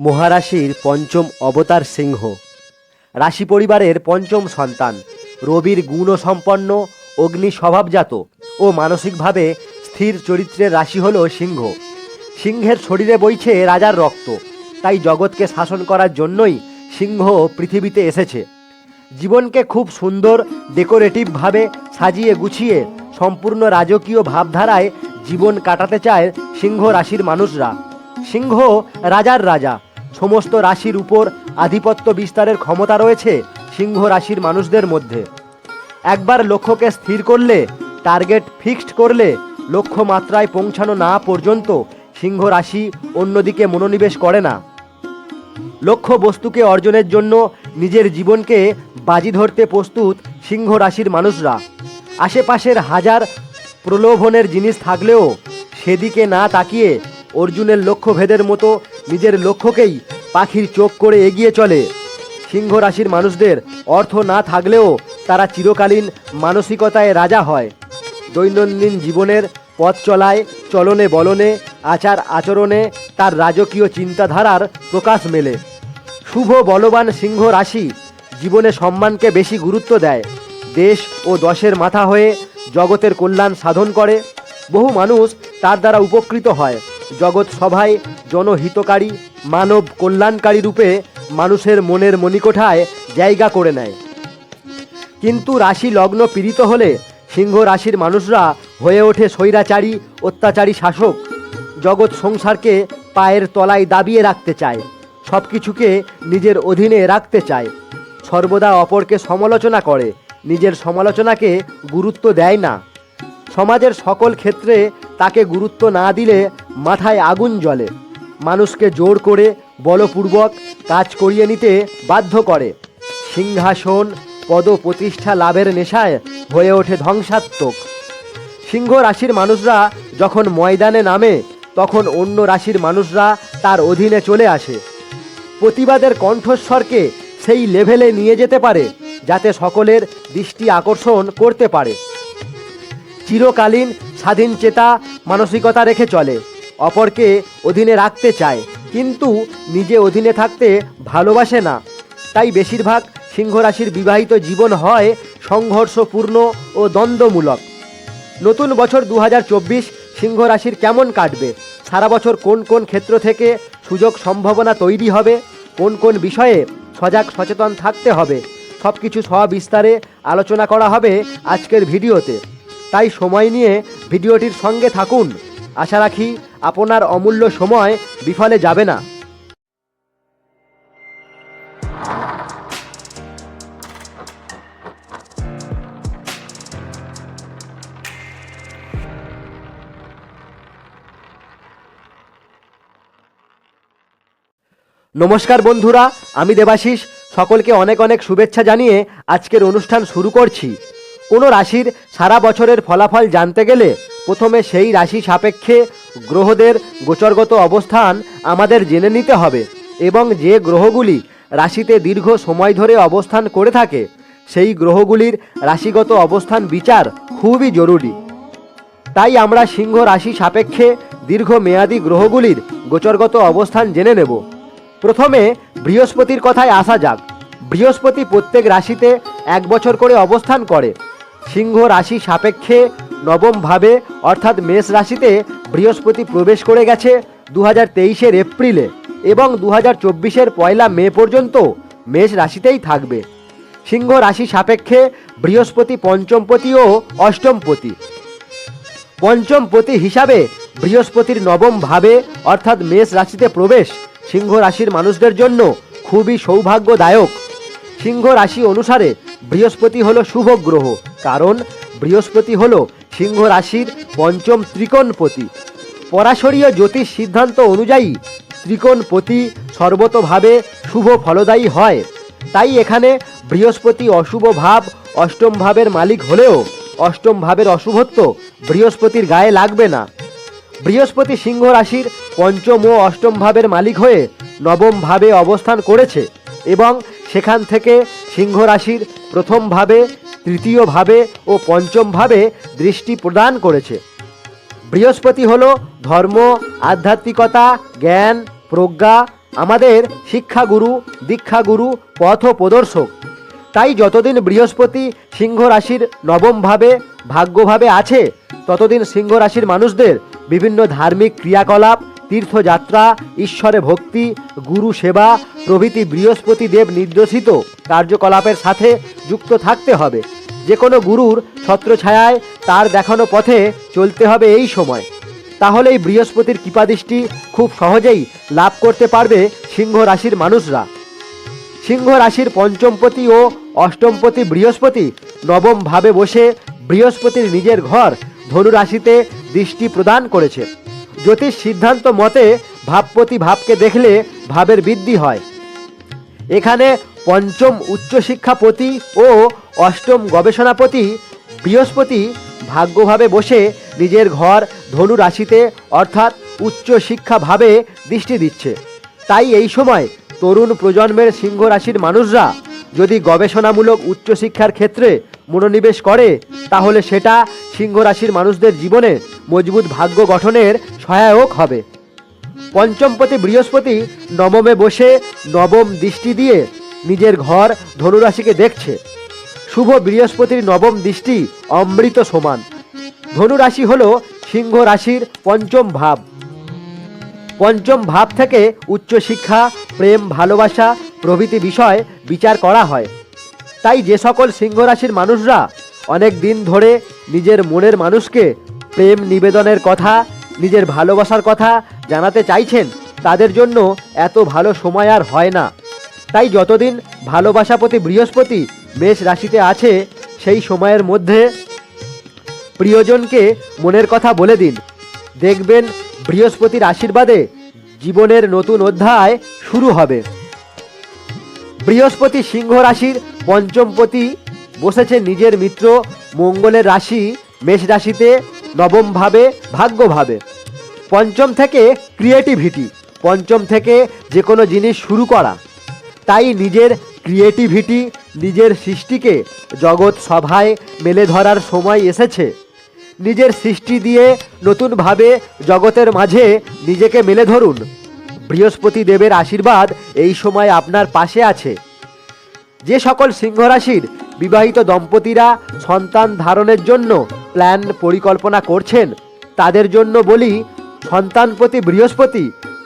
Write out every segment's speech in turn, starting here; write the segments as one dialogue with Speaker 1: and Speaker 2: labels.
Speaker 1: মহারাশির পঞ্চম অবতার সিংহ। রাশি পরিবারের পঞ্চম সন্তান। রবির গুণসম্পন্ন অগ্নি স্বভাবজাত ও মানসিকভাবে স্থির চরিত্রের রাশি হল সিংহ। সিংহের শরীরে বইছে রাজার রক্ত, তাই জগৎকে শাসন করার জন্যই সিংহ পৃথিবীতে এসেছে। জীবনকে খুব সুন্দর ডেকোরেটিভভাবে সাজিয়ে গুছিয়ে সম্পূর্ণ রাজকীয় ভাবধারায় জীবন কাটাতে চায় সিংহ রাশির মানুষরা। সিংহ রাজার রাজা সমস্ত রাশির উপর আধিপত্য বিস্তারের ক্ষমতা রয়েছে সিংহ রাশির মানুষদের মধ্যে। একবার লক্ষ্যকে স্থির করলে, টার্গেট ফিক্সড করলে লক্ষ্য মাত্রায় পৌঁছানো না পর্যন্ত সিংহ রাশি অন্যদিকে মনোনিবেশ করে না। লক্ষ্য বস্তুকে অর্জনের জন্য নিজের জীবনকে বাজি ধরতে প্রস্তুত সিংহ রাশির মানুষরা। আশেপাশের হাজার প্রলোভনের জিনিস থাকলেও সেদিকে না তাকিয়ে অর্জুনের লক্ষ্যভেদের মতো নিজের লক্ষ্যকেই পাখির চোখ করে এগিয়ে চলে। সিংহ রাশির মানুষদের অর্থ না থাকলেও তারা চিরকালীন মানসিকতায় রাজা হয়। দৈনন্দিন জীবনের পথ চলায়, চলনে বলনে, আচার আচরণে তার রাজকীয় চিন্তাধারার প্রকাশ মেলে। শুভ বলবান সিংহ রাশি জীবনে সম্মানকে বেশি গুরুত্ব দেয়। দেশ ও দশের মাথা হয়ে জগতের কল্যাণ সাধন করে। বহু মানুষ তার দ্বারা উপকৃত হয়। জগৎ সভায় জনহিতকারী, মানব কল্যাণকারী রূপে মানুষের মনের মণিকোঠায় জায়গা করে নেয়। কিন্তু রাশি লগ্ন পীড়িত হলে সিংহ রাশির মানুষরা হয়ে ওঠে স্বৈরাচারী, অত্যাচারী শাসক। জগৎ সংসারকে পায়ের তলায় দাবিয়ে রাখতে চায় সব কিছুকে নিজের অধীনে রাখতে চায়। সর্বদা অপরকে সমালোচনা করে, নিজের সমালোচনাকে গুরুত্ব দেয় না। সমাজের সকল ক্ষেত্রে তাকে গুরুত্ব না দিলে মাথায় আগুন জ্বলে। মানুষকে জোর করে বলপূর্বক কাজ করিয়ে নিতে বাধ্য করে। সিংহাসন পদ প্রতিষ্ঠা লাভের নেশায় হয়ে ওঠে ধ্বংসাত্মক। সিংহ রাশির মানুষরা যখন ময়দানে নামে, তখন অন্য রাশির মানুষরা তার অধীনে চলে আসে। প্রতিবাদের কণ্ঠস্বরকে সেই লেভেলে নিয়ে যেতে পারে, যাতে সকলের দৃষ্টি আকর্ষণ করতে পারে। চিরকালীন স্বাধীন চেতা মানসিকতা রেখে চলে, অপরকে অধীনে রাখতে চায়, কিন্তু নিজে অধীনে থাকতে ভালোবাসে না। তাই বেশিরভাগ সিংহ রাশির বিবাহিত জীবন হয় সংঘর্ষপূর্ণ ও দ্বন্দ্বমূলক। নতুন বছর দু হাজার চব্বিশ সিংহ রাশির কেমন কাটবে? সারা বছর কোন কোন ক্ষেত্র থেকে সুযোগ সম্ভাবনা তৈরি হবে? কোন কোন বিষয়ে সজাগ সচেতন থাকতে হবে? সব কিছু সবিস্তারে আলোচনা করা হবে আজকের ভিডিওতে। তাই সময় নিয়ে ভিডিওটির সঙ্গে থাকুন। আশা রাখি আপনার অমূল্য সময় বিফলে যাবে না। নমস্কার বন্ধুরা, আমি দেবাশিস। সকলকে অনেক অনেক শুভেচ্ছা জানিয়ে আজকের অনুষ্ঠান শুরু করছি। কোনো রাশির সারা বছরের ফলাফল জানতে গেলে প্রথমে সেই রাশি সাপেক্ষে গ্রহদের গোচরগত অবস্থান আমাদের জেনে নিতে হবে এবং যে গ্রহগুলি রাশিতে দীর্ঘ সময় ধরে অবস্থান করে থাকে, সেই গ্রহগুলির রাশিগত অবস্থান বিচার খুবই জরুরি। তাই আমরা সিংহ রাশি সাপেক্ষে দীর্ঘ মেয়াদী গ্রহগুলির গোচরগত অবস্থান জেনে নেব। প্রথমে বৃহস্পতির কথায় আসা যাক। বৃহস্পতি প্রত্যেক রাশিতে এক বছর করে অবস্থান করে। সিংহ রাশি সাপেক্ষে নবম ভাবে, অর্থাৎ মেষ রাশিতে বৃহস্পতি প্রবেশ করে গেছে দু হাজার তেইশের এপ্রিলে এবং দু হাজার চব্বিশের পয়লা মে পর্যন্ত মেষ রাশিতেই থাকবে। সিংহ রাশি সাপেক্ষে বৃহস্পতি পঞ্চমপতি ও অষ্টমপতি। পঞ্চম পতি হিসাবে বৃহস্পতির নবম ভাবে, অর্থাৎ মেষ রাশিতে প্রবেশ সিংহ রাশির মানুষদের জন্য খুবই সৌভাগ্যদায়ক। সিংহ রাশি অনুসারে বৃহস্পতি হলো শুভ গ্রহ। কারণ বৃহস্পতি হল সিংহ রাশির পঞ্চম ত্রিকোণপতি। পরাশরীয় জ্যোতিষ সিদ্ধান্ত অনুযায়ী ত্রিকোণপতি সর্বতভাবে শুভ ফলদায়ী হয়। তাই এখানে বৃহস্পতি অশুভ ভাব অষ্টম ভাবের মালিক হলেও অষ্টম ভাবের অশুভত্ব বৃহস্পতির গায়ে লাগবে না। বৃহস্পতি সিংহ রাশির পঞ্চম ও অষ্টম ভাবের মালিক হয়ে নবম ভাবে অবস্থান করেছে এবং সেখান থেকে সিংহ রাশির প্রথম ভাবে তৃতীয় ভাবে ও পঞ্চম ভাবে দৃষ্টি প্রদান করেছে। বৃহস্পতি হল ধর্ম, আধ্যাত্মিকতা, জ্ঞান, প্রজ্ঞা, আমাদের শিক্ষাগুরু, দীক্ষাগুরু, পথ প্রদর্শক। তাই যতদিন বৃহস্পতি সিংহ রাশির নবমভাবে ভাগ্যভাবে আছে, ততদিন সিংহ রাশির মানুষদের বিভিন্ন ধার্মিক ক্রিয়াকলাপ তীর্থযাত্রা, ঈশ্বরে ভক্তি, গুরু সেবা, প্রভৃতি বৃহস্পতি দেব নির্দেশিত কার্যকলাপের সাথে যুক্ত থাকতে হবে। যে কোনো গুরুর ছত্রছায়ায় তার দেখানো পথে চলতে হবে এই সময়। তাহলেই বৃহস্পতির কৃপাদৃষ্টি খুব সহজেই লাভ করতে পারবে সিংহ রাশির মানুষরা। সিংহ রাশির পঞ্চমপতি ও অষ্টমপতি বৃহস্পতি নবম ভাবে বসে বৃহস্পতির নিজের ঘর ধনু রাশিতে দৃষ্টি প্রদান করেছে। জ্যোতিষ সিদ্ধান্ত মতে ভাবপতি ভাবকে দেখলে ভাবের বৃদ্ধি হয়। এখানে পঞ্চম উচ্চশিক্ষাপতি ও অষ্টম গবেষণাপতি বৃহস্পতি ভাগ্যভাবে বসে নিজের ঘর ধনু রাশিতে অর্থাৎ উচ্চশিক্ষাভাবে দৃষ্টি দিচ্ছে। তাই এই সময় তরুণ প্রজন্মের সিংহ রাশির মানুষরা যদি গবেষণামূলক উচ্চশিক্ষার ক্ষেত্রে মনোনিবেশ করে, তাহলে সেটা সিংহ রাশির মানুষদের জীবনে মজবুত ভাগ্য গঠনের সহায়ক হবে। পঞ্চমপতি বৃহস্পতি নবমে বসে নবম দৃষ্টি দিয়ে নিজের ঘর ধনুরাশিকে দেখছে। শুভ বৃহস্পতির নবম দৃষ্টি অমৃত সমান। ধনুরাশি হল সিংহ রাশির পঞ্চম ভাব। পঞ্চম ভাব থেকে উচ্চশিক্ষা, প্রেম, ভালোবাসা প্রভৃতি বিষয় বিচার করা হয়। তাই যে সকল সিংহ রাশির মানুষরা অনেক দিন ধরে নিজের মনের মানুষকে প্রেম নিবেদনের কথা, নিজের ভালোবাসার কথা জানাতে চাইছেন, তাদের জন্য এত ভালো সময় আর হয় না। তাই যতদিন ভালোবাসা প্রতি বৃহস্পতি মেষ রাশিতে আছে, সেই সময়ের মধ্যে প্রিয়জনকে মনের কথা বলে দিন। দেখবেন বৃহস্পতির আশীর্বাদে জীবনের নতুন অধ্যায় শুরু হবে। বৃহস্পতি সিংহ রাশির পঞ্চমপতি বসেছে নিজের মিত্র মঙ্গলের রাশি মেষ রাশিতে নবমভাবে ভাগ্যভাবে পঞ্চম থেকে ক্রিয়েটিভিটি পঞ্চম থেকে যে কোনো জিনিস শুরু করা। তাই নিজের ক্রিয়েটিভিটি নিজের সৃষ্টিকে জগৎ সভায় মেলে ধরার সময় এসেছে। নিজের সৃষ্টি দিয়ে নতুনভাবে জগতের মাঝে নিজেকে মেলে ধরুন। বৃহস্পতি দেবের আশীর্বাদ এই সময় আপনার পাশে আছে। যে সকল সিংহ রাশির বিবাহিত দম্পতিরা সন্তান ধারণের জন্য প্ল্যান পরিকল্পনা করছেন, তাদের জন্য বলি সন্তানপতি বৃহস্পতি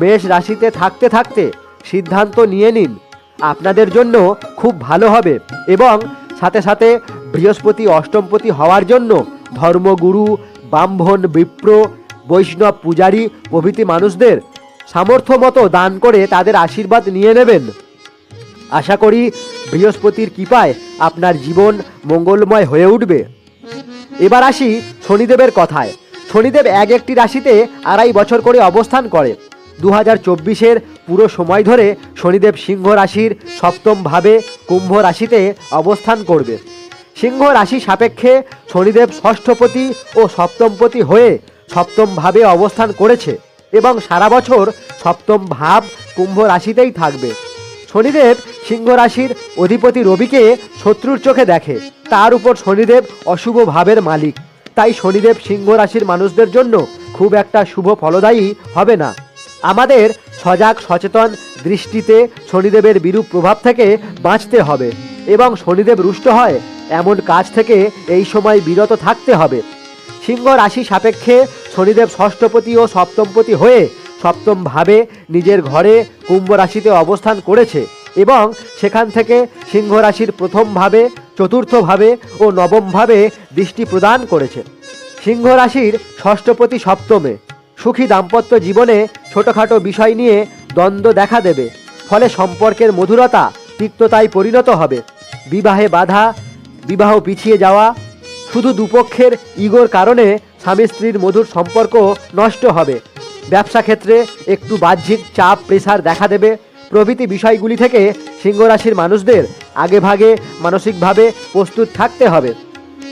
Speaker 1: মেষ রাশিতে থাকতে থাকতে সিদ্ধান্ত নিয়ে নিন। আপনাদের জন্য খুব ভালো হবে এবং সাথে সাথে বৃহস্পতি অষ্টমপতি হওয়ার জন্য ধর্মগুরু, ব্রাহ্মণ, বিপ্র, বৈষ্ণব পূজারী প্রভৃতি মানুষদের সামর্থ্য মতো দান করে তাদের আশীর্বাদ নিয়ে নেবেন। আশা করি বৃহস্পতির কৃপায় আপনার জীবন মঙ্গলময় হয়ে উঠবে। এবার আসি শনিদেবের কথায়। শনিদেব এক একটি রাশিতে আড়াই বছর করে অবস্থান করে। দু হাজার চব্বিশের পুরো সময় ধরে শনিদেব সিংহ রাশির সপ্তম ভাবে কুম্ভ রাশিতে অবস্থান করবে। সিংহ রাশি সাপেক্ষে শনিদেব ষষ্ঠপতি ও সপ্তমপতি হয়ে সপ্তম ভাবে অবস্থান করেছে। এবং সারা বছর সপ্তম ভাব কুম্ভ রাশিতেই থাকবে। শনিদেব সিংহ রাশির অধিপতি রবিকে শত্রুর চোখে দেখে। তার উপর শনিদেব অশুভ ভাবের মালিক। তাই শনিদেব সিংহ রাশির মানুষদের জন্য খুব একটা শুভ ফলদায়ী হবে না। আমাদের সজাগ সচেতন দৃষ্টিতে শনিদেবের বিরূপ প্রভাব থেকে বাঁচতে হবে এবং শনিদেব রুষ্ট হয় এমন কাজ থেকে এই সময় বিরত থাকতে হবে। সিংহ রাশি সাপেক্ষে শনিদেব ষষ্ঠপতি ও সপ্তমপতি হয়ে সপ্তম ভাবে নিজের ঘরে কুম্ভ রাশিতে অবস্থান করেছে এবং সেখান থেকে সিংহ রাশির প্রথম ভাবে, চতুর্থ ভাবে ও নবম ভাবে দৃষ্টি প্রদান করেছে। সিংহ রাশির ষষ্ঠপতি সপ্তমে সুখী দাম্পত্য জীবনে ছোটোখাটো বিষয় নিয়ে দ্বন্দ্ব দেখা দেবে, ফলে সম্পর্কের মধুরতা তিক্ততায় পরিণত হবে। বিবাহে বাধা, বিবাহ পিছিয়ে যাওয়া শুধু দুপক্ষের ইগোর কারণে স্বামী স্ত্রীর মধুর সম্পর্ক নষ্ট হবে। ব্যবসা ক্ষেত্রে একটু বাহ্যিক চাপ প্রেসার দেখা দেবে। প্রভৃতি বিষয়গুলি থেকে সিংহ রাশির মানুষদের আগে ভাগে মানসিকভাবে প্রস্তুত থাকতে হবে।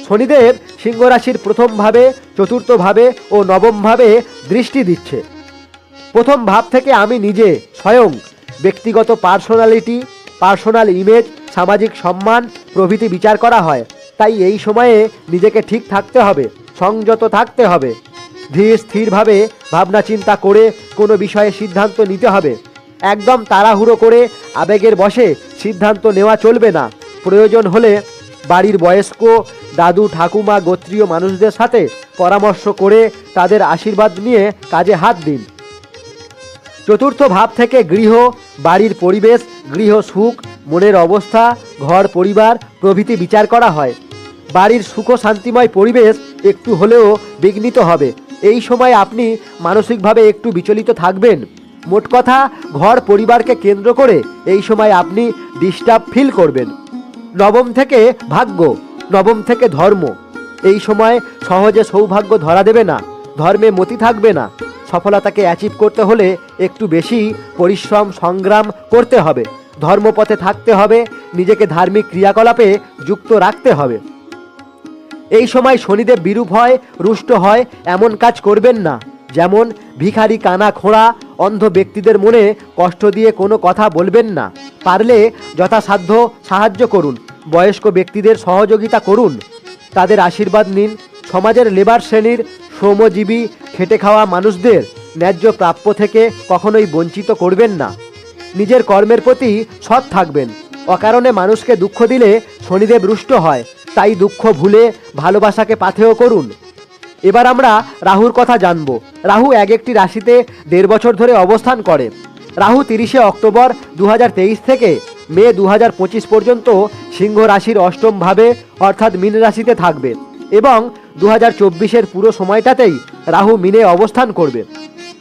Speaker 1: শনিদেব সিংহ রাশির প্রথম ভাবে চতুর্থ ভাবে ও নবমভাবে দৃষ্টি দিচ্ছে। প্রথম ভাব থেকে আমি নিজে স্বয়ং ব্যক্তিগত পার্সোনালিটি, পার্সোনাল ইমেজ, সামাজিক সম্মান প্রভৃতি বিচার করা হয়। তাই এই সময়ে নিজেকে ঠিক থাকতে হবে। সংযত থাকতে হবে। ধীর স্থিরভাবে ভাবনা চিন্তা করে কোনো বিষয়ে সিদ্ধান্ত নিতে হবে। একদম তাড়াহুড়ো করে আবেগের বসে সিদ্ধান্ত নেওয়া চলবে না। প্রয়োজন হলে বাড়ির বয়স্ক, দাদু, ঠাকুমা, গোত্রীয় মানুষদের সাথে পরামর্শ করে তাদের আশীর্বাদ নিয়ে কাজে হাত দিন। চতুর্থ ভাব থেকে গৃহ, বাড়ির পরিবেশ, গৃহ সুখ, মনের অবস্থা, ঘর পরিবার প্রভৃতি বিচার করা হয়। বাড়ির সুখ শান্তিময় পরিবেশ একটু হলেও বিঘ্নিত হবে। এই সময় আপনি মানসিকভাবে একটু বিচলিত থাকবেন। মোট কথা, ঘর পরিবারকে কেন্দ্র করে এই সময় আপনি ডিস্টার্ব ফিল করবেন। নবম থেকে ভাগ্য, নবম থেকে ধর্ম। এই সময় সহজে সৌভাগ্য ধরা দেবে না, ধর্মে মতি থাকবে না। সফলতাকে অ্যাচিভ করতে হলে একটু বেশি পরিশ্রম, সংগ্রাম করতে হবে। ধর্মপথে থাকতে হবে, নিজেকে ধার্মিক ক্রিয়াকলাপে যুক্ত রাখতে হবে। এই সময় শনিদেব বিরূপ হয়, রুষ্ট হয়, এমন কাজ করবেন না। যেমন ভিখারি কানা খোঁড়া, অন্ধ ব্যক্তিদের মনে কষ্ট দিয়ে কোনো কথা বলবেন না। পারলে যথাসাধ্য সাহায্য করুন, বয়স্ক ব্যক্তিদের সহযোগিতা করুন। তাদের আশীর্বাদ নিন। সমাজের লেবার শ্রেণির শ্রমজীবী, খেটে খাওয়া মানুষদের ন্যায্য প্রাপ্য থেকে কখনোই বঞ্চিত করবেন না। নিজের কর্মের প্রতি সৎ থাকবেন। অকারণে মানুষকে দুঃখ দিলে শনিদেব রুষ্ট হয়। তাই দুঃখ ভুলে ভালোবাসাকে পাথেয় করুন। এবার আমরা রাহুর কথা জানব। রাহু এক একটি রাশিতে দেড় বছর ধরে অবস্থান করে। রাহু তিরিশে অক্টোবর দু হাজার তেইশ থেকে মে দু হাজার পঁচিশ পর্যন্ত সিংহ রাশির অষ্টম ভাবে অর্থাৎ মীন রাশিতে থাকবে এবং দু হাজার চব্বিশের পুরো সময়টাতেই রাহু মিনে অবস্থান করবে।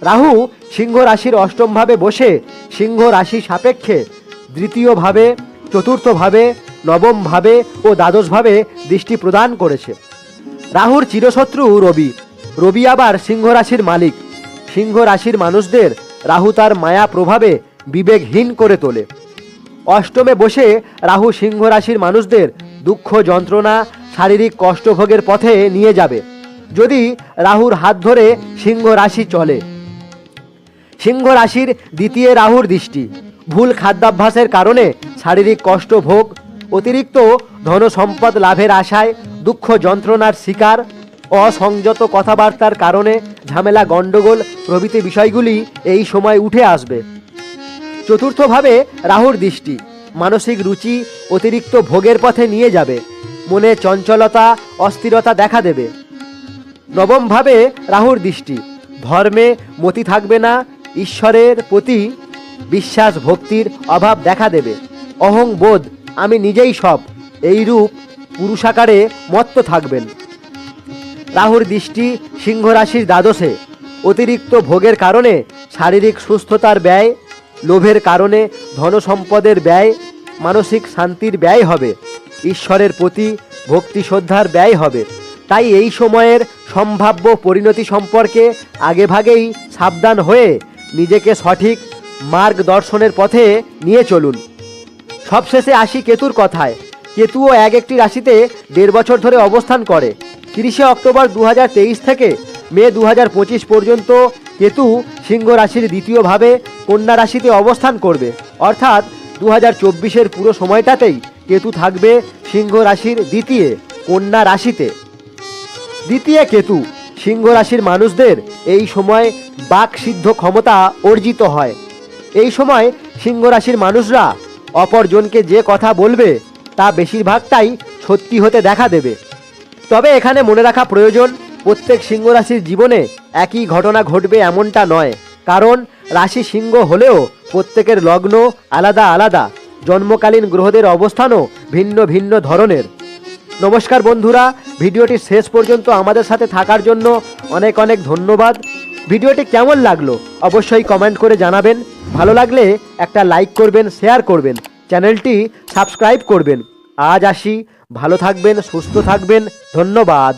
Speaker 1: রাহু সিংহ রাশির অষ্টমভাবে বসে সিংহ রাশি সাপেক্ষে দ্বিতীয়ভাবে চতুর্থভাবে নবমভাবে ও দ্বাদশভাবে দৃষ্টি প্রদান করেছে। রাহুর চিরশত্রু রবি। রবি আবার সিংহ রাশির মালিক। সিংহ রাশির মানুষদের রাহু তার মায়া প্রভাবে বিবেকহীন করে তোলে। অষ্টমে বসে রাহু সিংহ রাশির মানুষদের দুঃখ যন্ত্রণা, শারীরিক কষ্টভোগের পথে নিয়ে যাবে। যদি রাহুর হাত ধরে সিংহ রাশি চলে। সিংহ রাশির দ্বিতীয় রাহুর দৃষ্টি। ভুল খাদ্যাভ্যাসের কারণে শারীরিক কষ্ট ভোগ অতিরিক্ত ধন সম্পদ লাভের আশায়, দুঃখ যন্ত্রণার শিকার, অসংযত কথাবার্তার কারণে ঝামেলা, গণ্ডগোল প্রভৃতি বিষয়গুলি এই সময় উঠে আসবে। চতুর্থভাবে রাহুর দৃষ্টি, মানসিক রুচি অতিরিক্ত ভোগের পথে নিয়ে যাবে, মনে চঞ্চলতা, অস্থিরতা দেখা দেবে। নবমভাবে রাহুর দৃষ্টি, ধর্মে মতি থাকবে না, ঈশ্বরের প্রতি বিশ্বাস, ভক্তির অভাব দেখা দেবে। অহং বোধ আমি নিজেই সব। এই রূপ পুরুষাকারে মত্ত থাকবেন। রাহুর দৃষ্টি সিংহ রাশির দ্বাদশে। অতিরিক্ত ভোগের কারণে শারীরিক সুস্থতার ব্যয়, লোভের কারণে ধনসম্পদের ব্যয়, মানসিক শান্তির ব্যয় হবে। ঈশ্বরের প্রতি ভক্তি শ্রদ্ধার ব্যয় হবে। তাই এই সময়ের সম্ভাব্য পরিণতি সম্পর্কে আগেভাগেই সাবধান হয়ে নিজেকে সঠিক মার্গদর্শনের পথে নিয়ে চলুন। সবশেষে আসি কেতুর কথায়। কেতুও এক একটি রাশিতে দেড় বছর ধরে অবস্থান করে। তিরিশে অক্টোবর দু হাজার তেইশ থেকে মে দু হাজার পঁচিশ পর্যন্ত কেতু সিংহ রাশির দ্বিতীয়ভাবে কন্যা রাশিতে অবস্থান করবে। অর্থাৎ দু হাজার পুরো সময়টাতেই কেতু থাকবে সিংহ রাশির দ্বিতীয় কন্যা রাশিতে। দ্বিতীয় কেতু সিংহ রাশির মানুষদের এই সময় বাক সিদ্ধ ক্ষমতা অর্জিত হয়। এই সময় সিংহ রাশির মানুষরা অপরজনকে যে কথা বলবে, তা বেশিরভাগটাই সত্যি হতে দেখা দেবে। তবে এখানে মনে রাখা প্রয়োজন, প্রত্যেক সিংহ রাশির জীবনে একই ঘটনা ঘটবে এমনটা নয়। কারণ, রাশি সিংহ হলেও প্রত্যেকের লগ্ন আলাদা আলাদা, জন্মকালীন গ্রহদের অবস্থানও ভিন্ন ভিন্ন ধরনের। নমস্কার বন্ধুরা, ভিডিওটি শেষ পর্যন্ত আমাদের সাথে থাকার জন্য অনেক অনেক ধন্যবাদ। ভিডিওটি কেমন লাগল অবশ্যই কমেন্ট করে জানাবেন। ভালো লাগলে একটা লাইক করবেন, শেয়ার করবেন, চ্যানেলটি সাবস্ক্রাইব করবেন। আজ আসি, ভালো থাকবেন, সুস্থ থাকবেন, ধন্যবাদ।